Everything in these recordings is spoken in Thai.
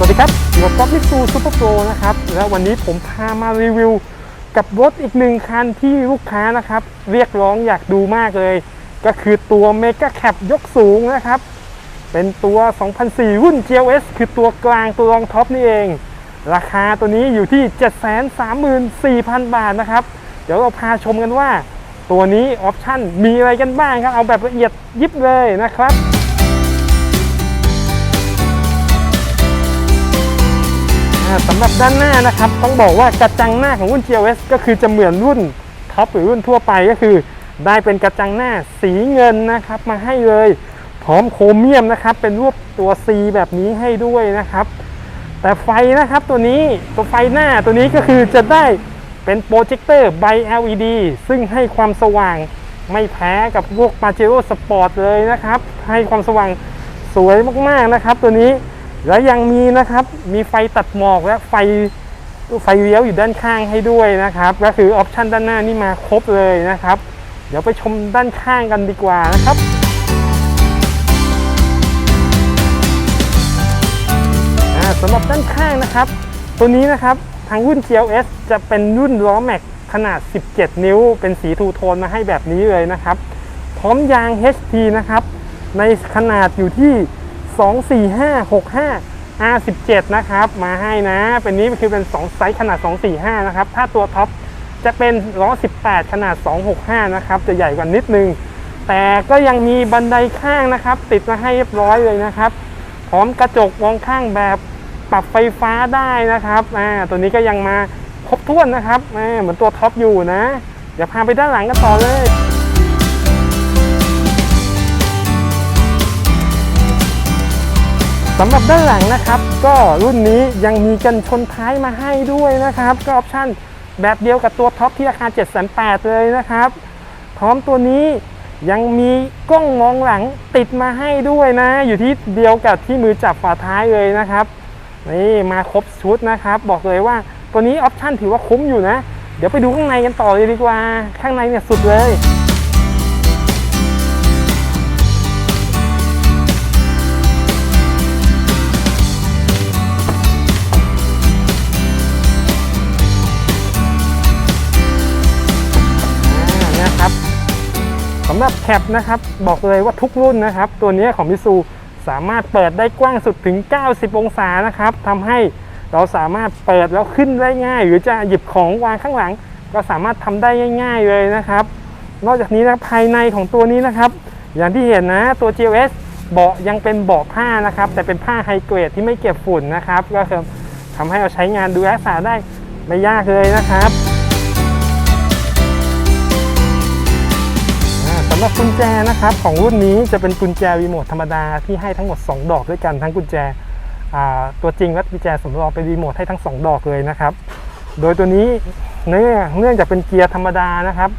กับมิซูซูเปอร์โปรนะครับ แล้ววันนี้ผมพามารีวิวกับรถอีกหนึ่งคันที่ลูกค้านะครับ เรียกร้องอยากดูมากเลย ก็คือตัว Mega Cap ยกสูงนะครับ เป็นตัว 2004 รุ่น GLS คือตัวกลางตัวรองท็อปนี่เอง ราคาตัวนี้อยู่ที่ 734,000 บาทนะครับ เดี๋ยวเราพาชมกันว่า ตัวนี้ออปชั่นมีอะไรกันบ้างครับ เอาแบบละเอียดยิบเลยนะครับ สำหรับด้านหน้านะครับต้องบอกว่ากระจังหน้าของรุ่น GLS ก็คือจะเหมือนรุ่นท็อปหรือรุ่นทั่วไปก็คือ ได้เป็นกระจังหน้าสีเงินนะครับมาให้เลย พร้อมโครเมียมนะครับเป็นรูปตัว C แบบนี้ให้ด้วยนะครับ แต่ไฟนะครับตัวนี้ตัวไฟหน้าตัวนี้ก็คือจะได้เป็นโปรเจคเตอร์ไบ LED ซึ่งให้ความสว่างไม่แพ้กับพวก Pajero Sport เลยนะครับ ให้ความสว่างสวยมากๆนะครับ ตัวนี้ แล้วยังมีนะครับมีไฟตัดหมอกและไฟไฟเลี้ยวอยู่ด้านข้างให้ด้วยนะครับ ก็คือออปชันด้านหน้านี่มาครบเลยนะครับ เดี๋ยวไปชมด้านข้างกันดีกว่านะครับสำหรับด้านข้างนะครับ ตัวนี้นะครับทางรุ่น GLS จะเป็นรุ่นล้อแม็กขนาด 17 นิ้ว เป็นสีทูโทนมาให้แบบนี้เลยนะครับ พร้อมยาง HT นะครับ ในขนาดอยู่ที่ 24565 R17 นะครับ มาให้นะ เป็นนี้คือเป็น 2 ไซส์ขนาด 245 นะครับ ถ้าตัวท็อปจะเป็นล้อ18 ขนาด 265 นะครับ จะใหญ่กว่านิดนึง แต่ก็ยังมีบันไดข้างนะครับ ติดมาให้เรียบร้อยเลยนะครับ พร้อมกระจกมองข้างแบบปรับไฟฟ้าได้นะครับ อ่า ตัวนี้ก็ยังมาครบถ้วนนะครับ อ่า เหมือนตัวท็อปอยู่นะ เดี๋ยวพาไปด้านหลังกันต่อเลย สำหรับด้านหลังนะครับ ก็รุ่นนี้ยังมีกันชนท้ายมาให้ด้วยนะครับ ก็ออปชั่นแบบเดียวกับตัวท็อปที่ราคา 7 8 0 0เลยนะครับ พร้อมตัวนี้ยังมีกล้องมองหลังติดมาให้ด้วยนะ อยู่ที่เดียวกับที่มือจับฝาท้ายเลยนะครับนี่มาครบชุดนะครับ บอกเลยว่าตัวนี้ออปชั่นถือว่าคุ้มอยู่นะ เดี๋ยวไปดูข้างในกันต่อเลยดีกว่า ข้างในเนี่ยสุดเลยำหรับแคปนะครับบอกเลยว่าทุกรุ่นนะครับ ตัวนี้ของมิซูสามารถเปิดได้กว้างสุดถึง 90 องศานะครับทำให้เราสามารถเปิดแล้วขึ้นได้ง่าย หรือจะหยิบของวางข้างหลัง ก็สามารถทำได้ง่าย ๆเลยนะครับ นอกจากนี้นะภายในของตัวนี้นะครับ อย่างที่เห็นนะตัว GLS เบาะยังเป็นเบาะผ้านะครับ แต่เป็นผ้าไฮเกรดที่ไม่เก็บฝุ่นนะครับ ก็คือทำให้เราใช้งานดูแลรักษาได้ไม่ยากเลยนะครับำหรับกุญแจนะครับของรุ่นนี้จะเป็นกุญแจรีโมทธรรมดาที่ให้ทั้งหมด 2 ดอกด้วยกันทั้งกุญแจตัวจริงและกุญแจสำรองเป็นรีโมทให้ทั้ง 2 ดอกเลยนะครับ โดยตัวนี้เนื่องเนื่องจากเป็นเกียร์ธรรมดานะครับ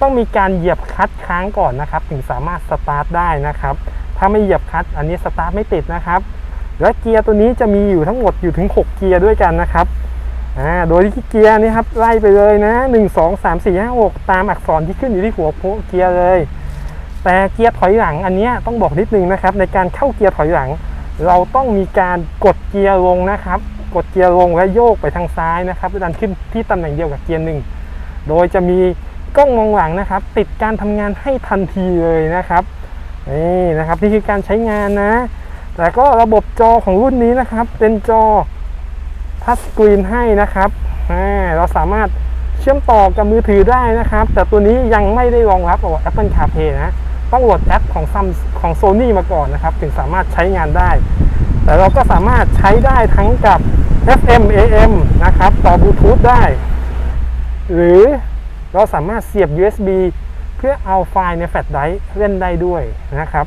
ต้องมีการเหยียบคลัตช์ค้างก่อนนะครับ ถึงสามารถสตาร์ทได้นะครับ ถ้าไม่เหยียบคลัตช์อันนี้สตาร์ทไม่ติดนะครับ และเกียร์ตัวนี้จะมีอยู่ทั้งหมดอยู่ถึง 6 เกียร์ด้วยกันนะครับโดยที่เกียร์นี่ครับไล่ไปเลยนะ 1 2 3 4 5 6 ตามอักษรที่ขึ้นอยู่ที่หัวเกียร์เลย แต่เกียร์ถอยหลังอันนี้ต้องบอกนิดนึงนะครับ ในการเข้าเกียร์ถอยหลัง เราต้องมีการกดเกียร์ลงนะครับ กดเกียร์ลงและโยกไปทางซ้ายนะครับดันขึ้นที่ตำแหน่งเดียวกับเกียร์หนึ่งโดยจะมีกล้องมองหลังนะครับ ติดการทำงานให้ทันทีเลยนะครับนี่นะครับนี่คือการใช้งานนะ แต่ก็ระบบจอของรุ่นนี้นะครับ เป็นจอทัชสกรีนให้นะครับเราสามารถเชื่อมต่อกับมือถือได้นะครับ แต่ตัวนี้ยังไม่ได้รองรับกับ Apple CarPlay นะ ต้องโหลดแอปของซัมของ Sony มาก่อนนะครับ ถึงสามารถใช้งานได้ แต่เราก็สามารถใช้ได้ทั้งกับ FM AM นะครับ ต่อบลูทูธได้ หรือเราสามารถเสียบ USB เพื่อเอาไฟล์ในแฟลชไดร์เล่นได้ด้วยนะครับ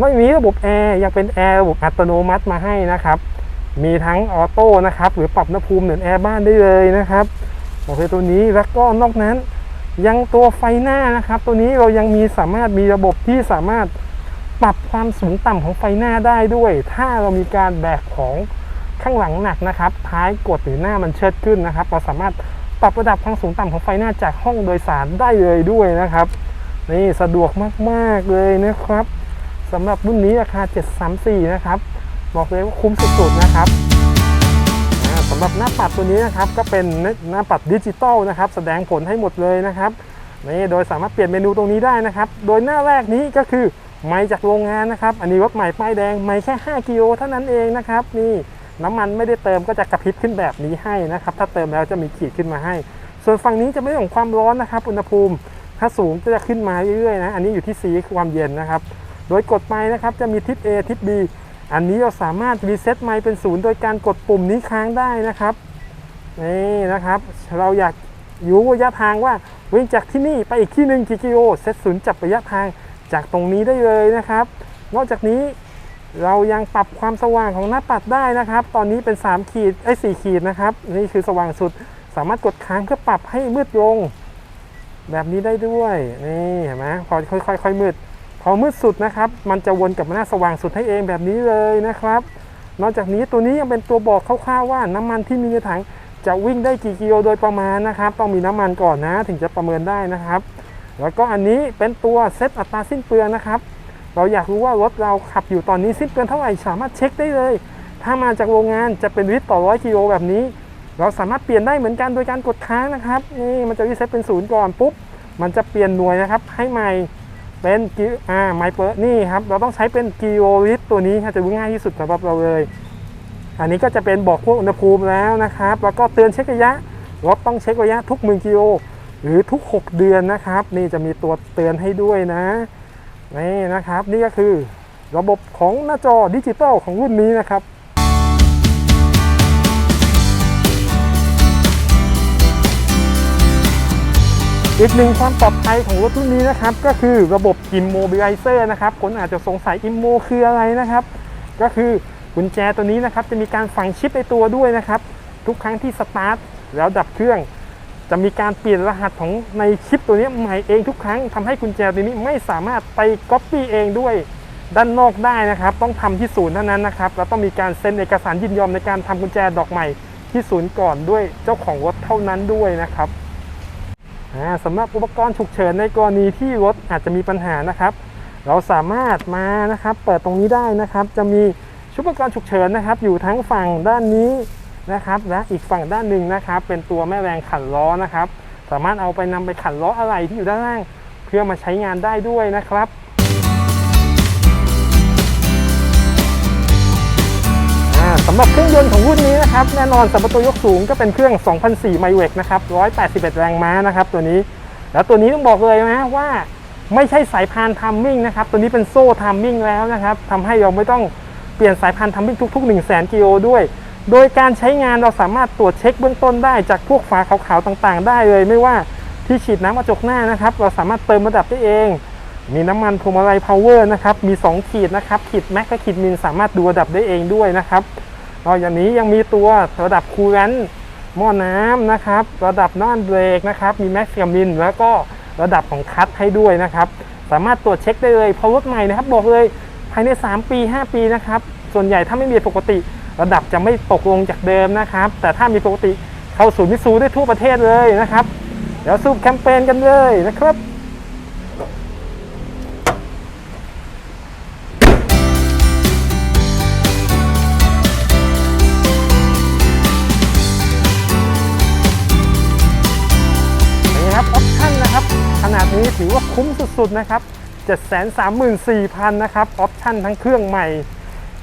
นอกจากนี้ระบบแอร์ยังเป็นแอร์ระบบอัตโนมัติมาให้นะครับ มีทั้งออโต้นะครับ หรือปรับอุณหภูมิเหมือนแอร์บ้านได้เลยนะครับบอกเลยตัวนี้แล้วก็นอกนั้น ยังตัวไฟหน้านะครับ ตัวนี้เรายังมีสามารถมีระบบที่สามารถปรับความสูงต่ำของไฟหน้าได้ด้วย ถ้าเรามีการแบกของข้างหลังหนักนะครับ ท้ายกดหรือหน้ามันเชิดขึ้นนะครับ เราสามารถปรับระดับความสูงต่ำของไฟหน้าจากห้องโดยสารได้เลยด้วยนะครับ นี่สะดวกมากๆเลยนะครับสำหรับรุ่นนี้ราคา 734 นะครับ บอกเลยว่าคุ้มสุดๆนะครับำหรับหน้าปัดตัวนี้นะครับก็เป็นหน้าปัดดิจิตอลนะครับ แสดงผลให้หมดเลยนะครับนี่โดยสามารถเปลี่ยนเมนูตรงนี้ได้นะครับ โดยหน้าแรกนี้ก็คือไม้จากโรงงานนะครับ อันนี้รถใหม่ป้ายแดงไม้แค่ 5กิโลเท่านั้นเองนะครับนี่น้ำมันไม่ได้เติมก็จะกระพริบขึ้นแบบนี้ให้นะครับ ถ้าเติมแล้วจะมีขีดขึ้นมาให้ ส่วนฝั่งนี้จะไม่บองของความร้อนนะครับ อุณหภูมิ ถ้าสูงก็จะขึ้นมาเรื่อยๆนะ อันนี้อยู่ที่ C คือความเย็นนะครับ โดยกดไปนะครับจะมีทิศ A ทิศ B อันนี้เราสามารถรีเซ็ตไมค์เป็นศูนย์โดยการกดปุ่มนี้ค้างได้นะครับนี่นะครับ เราอยากรู้ระยะทางว่าวิ่งจากที่นี่ไปอีกที่หนึ่งกี่กิโลเซตศูนย์จับระยะทางจากตรงนี้ได้เลยนะครับ นอกจากนี้เรายังปรับความสว่างของหน้าปัดได้นะครับ ตอนนี้เป็น 3 ขีดไอ้ย4ขีดนะครับ นี่คือสว่างสุด สามารถกดค้างเพื่อปรับให้มืดลง แบบนี้ได้ด้วย นี่เห็นไหมพอค่อยๆค่อยๆมืด พอมืดสุดนะครับ มันจะวนกลับมาหน้าสว่างสุดให้เองแบบนี้เลยนะครับ นอกจากนี้ตัวนี้ยังเป็นตัวบอกคร่าวๆว่าน้ำมันที่มีในถังจะวิ่งได้กี่กิโลโดยประมาณนะครับ ต้องมีน้ำมันก่อนนะถึงจะประเมินได้นะครับ แล้วก็อันนี้เป็นตัวเซตอัตราสิ้นเปลืองนะครับ เราอยากรู้ว่ารถเราขับอยู่ตอนนี้สิ้นเปลืองเท่าไหร่สามารถเช็คได้เลย ถ้ามาจากโรงงานจะเป็นลิตรต่อร้อยกิโลแบบนี้ เราสามารถเปลี่ยนได้เหมือนกันโดยการกดค้างนะครับนี่มันจะรีเซ็ตเป็นศูนย์ก่อนปุ๊บมันจะเปลี่ยนหน่วยนะครับให้ใหม่ เป็นกิอ่าไมเปอร์นี่ครับเราต้องใช้เป็นกิโลลิตตัวนี้ครับจะง่ายที่สุดสำหรับเราเลย อันนี้ก็จะเป็นบอกพวกอุณหภูมิแล้วนะครับ แล้วก็เตือนเช็คระยะรถต้องเช็คระยะทุกหมื่นกิโลหรือทุก 6 เดือนนะครับ นี่จะมีตัวเตือนให้ด้วยนะนี่นะครับ นี่ก็คือระบบของหน้าจอดิจิตอลของรุ่นนี้นะครับ อีกหนึ่งความปลอดภัยของรถรุ่นนี้นะครับ ก็คือระบบ Immobilizer นะครับคนอาจจะสงสัย Immo คืออะไรนะครับ ก็คือกุญแจตัวนี้นะครับ จะมีการฝังชิปในตัวด้วยนะครับ ทุกครั้งที่สตาร์ทแล้วดับเครื่อง จะมีการเปลี่ยนรหัสของในชิปตัวนี้ใหม่เองทุกครั้งทำให้กุญแจตัวนี้ไม่สามารถไปก๊อปปี้เองด้วยด้านนอกได้นะครับ ต้องทำที่ศูนย์เท่านั้นนะครับแล้วต้องมีการเซ็นเอกสารยินยอมในการทำกุญแจดอกใหม่ที่ศูนย์ก่อนด้วยเจ้าของรถเท่านั้นด้วยนะครับ สำหรับอุปกรณ์ฉุกเฉินในกรณีที่รถอาจจะมีปัญหานะครับ เราสามารถมานะครับเปิดตรงนี้ได้นะครับ จะมีชุดอุปกรณ์ฉุกเฉินนะครับ อยู่ทั้งฝั่งด้านนี้นะครับ และอีกฝั่งด้านหนึ่งนะครับ เป็นตัวแม่แรงขันล้อนะครับ สามารถเอาไปนำไปขันล้ออะไรที่อยู่ด้านล่าง เพื่อมาใช้งานได้ด้วยนะครับ สำหรับเครื่องยนต์ของรุ่นนี้นะครับแน่นอนสำหรับตัวยกสูงก็เป็นเครื่อง 2004 ไมเวกนะครับ181 แรงม้านะครับตัวนี้ แล้วตัวนี้ต้องบอกเลยนะว่าไม่ใช่สายพานทัมมิ่งนะครับตัวนี้เป็นโซ่ทัมมิ่งแล้วนะครับทำให้เราไม่ต้องเปลี่ยนสายพานทัมมิ่งทุก ๆ 1 0 0 0 0แกิโลด้วย โดยการใช้งานเราสามารถตรวจเช็คเบื้องต้นได้จากพวกฝาขาวๆต่างๆ ได้เลยไม่ว่าที่ฉีดน้ำกระจกหน้านะครับเราสามารถเติมระดับได้เอง มีน้ำมันพวงมาลัยพาวเวอร์นะครับมี 2 ขีดนะครับขีดแม็กกับขีดมินสามารถดูระดับได้เองด้วยนะครับ นอกจากนี้ยังมีตัวระดับคูลแลนต์หม้อน้ำนะครับ ระดับน่านเบรกนะครับ มีแม็กซ์กับมินแล้วก็ระดับของคัทให้ด้วยนะครับ สามารถตรวจเช็คได้เลยเพราะรถใหม่นะครับ บอกเลยภายใน 3 ปี 5 ปีนะครับ ส่วนใหญ่ถ้าไม่มีปกติ ระดับจะไม่ตกลงจากเดิมนะครับ แต่ถ้ามีปกติเข้าศูนย์มิซูได้ทั่วประเทศเลยนะครับ เดี๋ยวสูบแคมเปญกันเลยนะครับ นี้ถือว่าคุ้มสุดๆนะครับ 734,000 นะครับ ออปชั่นทั้งเครื่องใหม่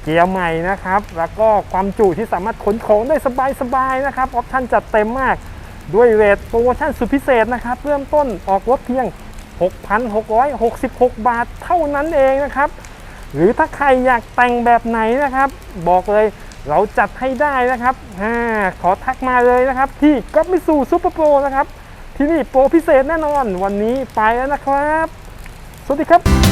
เกียร์ใหม่นะครับ แล้วก็ความจุที่สามารถขนของได้สบายๆนะครับ ออปชั่นจัดเต็มมาก ด้วยเรทโปรโมชั่นสุดพิเศษนะครับ เริ่มต้นออกรถเพียง 6,666 บาทเท่านั้นเองนะครับ หรือถ้าใครอยากแต่งแบบไหนนะครับ บอกเลยเราจัดให้ได้นะครับอาขอทักมาเลยนะครับ ที่ก็มิสูซูเปอร์โปรนะครับ ที่นี่โปรพิเศษแน่นอน วันนี้ไปแล้วนะครับ สวัสดีครับ